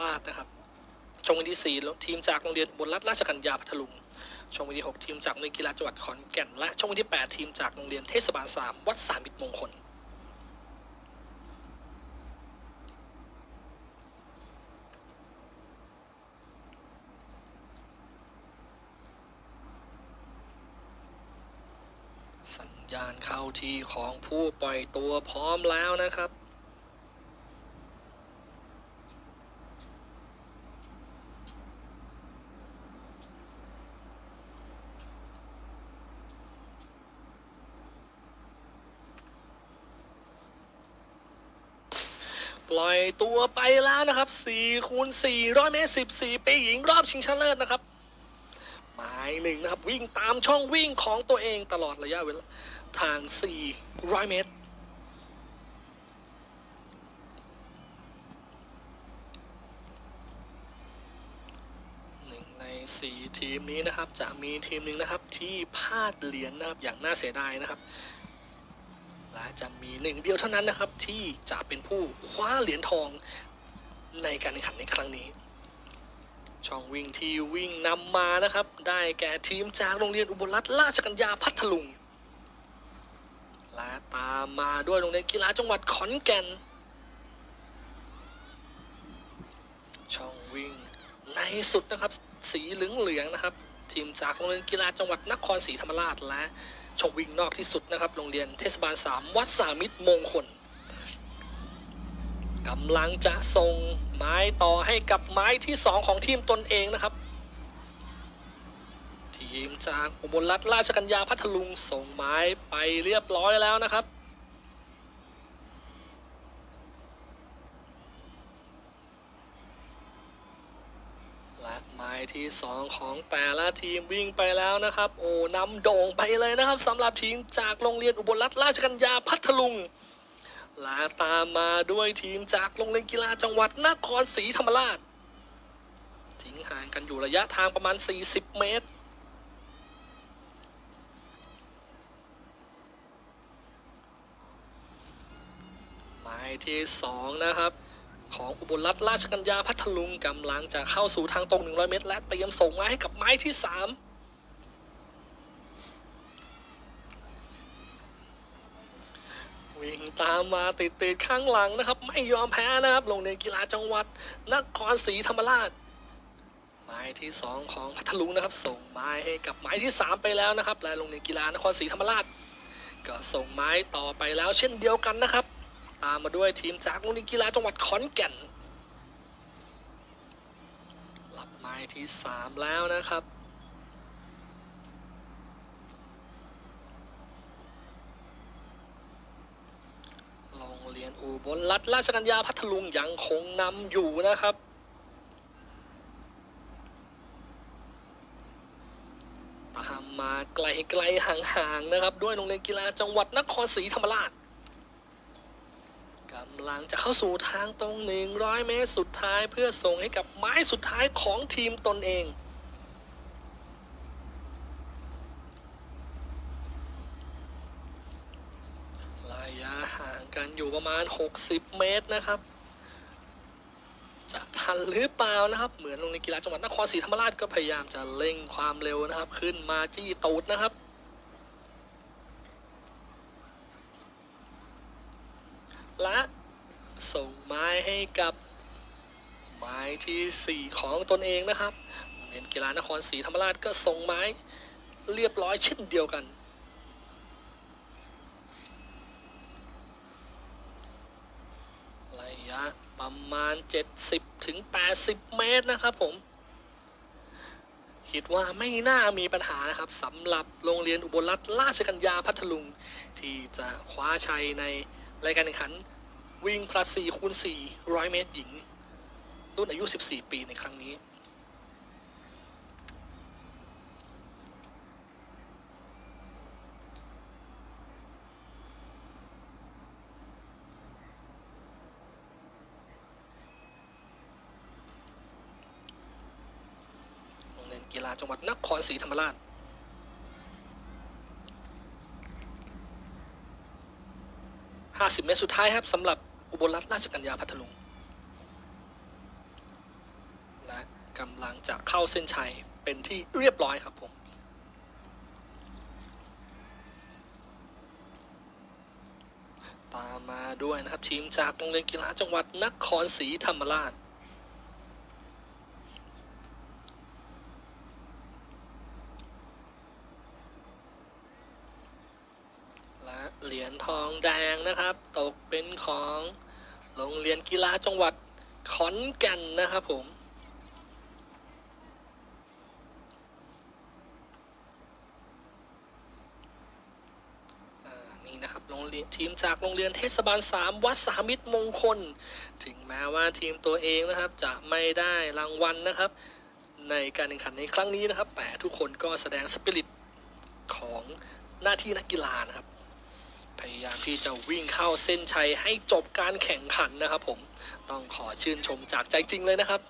ลาดนะครับช่วงวันที่4ทีมจากโรงเรียนอุบลรัฐราชกัญญาพัทลุงช่วงวันที่ 6 ทีมจากโรงเรียนกีฬาจังหวัดขอนแก่น และช่วงวันที่ 8 ทีมจากโรงเรียนเทศบาล 3 วัดสามิตรมงคลสัญญาณเข้าที่ของผู้ปล่อยตัวพร้อมแล้วนะครับ ปล่อยตัวไปแล้วนะครับ4คูณ400 เมตร 14 ปีหญิงรอบชิงชนะเลิศนะครับ หมายหนึ่งนะครับ วิ่งตามช่องวิ่งของตัวเองตลอดระยะเวลาทาง 400 เมตรหนึ่งในสี่ทีมนี้นะครับ จะมีทีมหนึ่งนะครับที่พลาดเหรียญนะครับอย่างน่าเสียดายนะครับ และจะมีหนึ่งเดียวเท่านั้นนะครับ ที่จะเป็นผู้คว้าเหรียญทองในการแข่งขันในครั้งนี้ ช่องวิ่งที่วิ่งนำมานะครับ ได้แก่ทีมจากโรงเรียนอุบลรัตนราชกัญญาพัทลุง และตามมาด้วยโรงเรียนกีฬาจังหวัดขอนแก่น ช่องวิ่งในสุดนะครับ สีเหลืองๆนะครับ ทีมจากโรงเรียนกีฬาจังหวัดนครศรีธรรมราชและ ชกวิ่งนอกที่สุดนะครับ โรงเรียนเทศบาล 3 วัดสามิตรมงคลกำลังจะส่งไม้ต่อให้กับไม้ที่ 2 ของทีมตนเองนะครับ ทีมจากอุบลรัตนราชกัญญาพัทลุงส่งไม้ไปเรียบร้อยแล้วนะครับ และไม้ ที่ 2 ของแต่ละทีมวิ่งไปแล้วนะครับ โอ้นำโด่งไปเลยนะครับสำหรับทีมจากโรงเรียนอุบลรัตนราชกัญญาพัทลุงและตามมาด้วยทีมจากโรงเรียนกีฬาจังหวัดนครศรีธรรมราช ทิ้งห่างกันอยู่ระยะทางประมาณ 40 เมตรหมายที่ 2 นะครับ ของอุบลรัตนราชกัญญาพัทลุงกำลังจะเข้าสู่ทางตรง 100 เมตร และเตรียมส่งไม้ให้กับไม้ที่ 3 วิ่งตามมาติดๆข้างหลังนะครับ ไม่ยอมแพ้นะครับโรงเรียนกีฬาจังหวัดนครศรีธรรมราชไม้ที่ 2 ของพัทลุงนะครับ ส่งไม้ให้กับไม้ที่ 3 ไปแล้วนะครับและโรงเรียนกีฬานครศรีธรรมราช ก็ส่งไม้ต่อไปแล้วเช่นเดียวกันนะครับ ตามมาด้วยทีมจากโรงเรียนกีฬาจังหวัดขอนแก่นรับไม้ที่3แล้วนะครับโรงเรียนอุบลรัตนราชกัญญาพัทลุงยังคงนำอยู่นะครับตามมาไกลๆห่างๆนะครับ ด้วยโรงเรียนกีฬาจังหวัดนครศรีธรรมราช กำลังจะเข้าสู่ทางตรง 100 เมตรสุดท้ายเพื่อส่งให้กับไม้สุดท้ายของทีมตนเอง ระยะห่างกันอยู่ประมาณ 60 เมตรนะครับ จะทันหรือเปล่านะครับ เหมือนโรงเรียนกีฬาจังหวัดนครศรีธรรมราชก็พยายามจะเร่งความเร็วนะครับ ขึ้นมาจี้ตูดนะครับ ละ ส่งไม้ให้กับไม้ทีสี่4 ของตนเองนะครับเรียนกีฬานครศรีธรรมราชก็ส่งไม้เรียบร้อยเช่นเดียวกัน ระยะประมาณ 70ถึง80 เมตรนะครับผม คิดว่าไม่น่ามีปัญหานะครับสำหรับโรงเรียนอุบลรัตนราชกัญญาพัทลุง ที่จะคว้าชัยในรายการแข่งขัน วิ่งพลัส4คูณ400 เมตรหญิง รุ่นอายุ 14 ปีในครั้งนี้ โรงเรียนกีฬาจังหวัดนครศรีธรรมราช50 เมตรสุดท้ายครับสำหรับ อุบลรัตนราชกัญญาพัทลุง และกำลังจะเข้าเส้นชัยเป็นที่เรียบร้อยครับผมตามมาด้วยนะครับ ทีมจากโรงเรียนกีฬาจังหวัดนครศรีธรรมราช และ เหรียญทองแดงนะครับ ตกเป็นของโรงเรียนกีฬาจังหวัดขอนแก่นนะครับผมนี่นะครับโรงเรียนทีมจากโรงเรียนเทศบาล 3 วัดสามิตรมงคล ถึงแม้ว่าทีมตัวเองนะครับจะไม่ได้รางวัลนะครับ ในการแข่งขันในครั้งนี้นะครับ แต่ทุกคนก็แสดงสปิริตของหน้าที่นักกีฬานะครับ พยายามที่จะวิ่งเข้าเส้นชัยให้จบการแข่งขันนะครับผมต้องขอชื่นชมจากใจจริงเลยนะครับ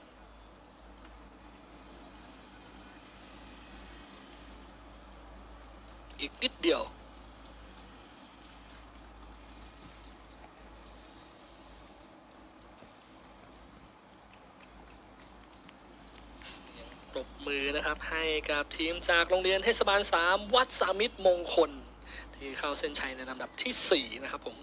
อีกนิดเดียว เสียงปรบมือนะครับให้กับทีมจากโรงเรียนเทศบาล 3 วัดสามิตรมงคล ที่เข้าเส้นชัยในลำดับทีสี่4 นะครับผม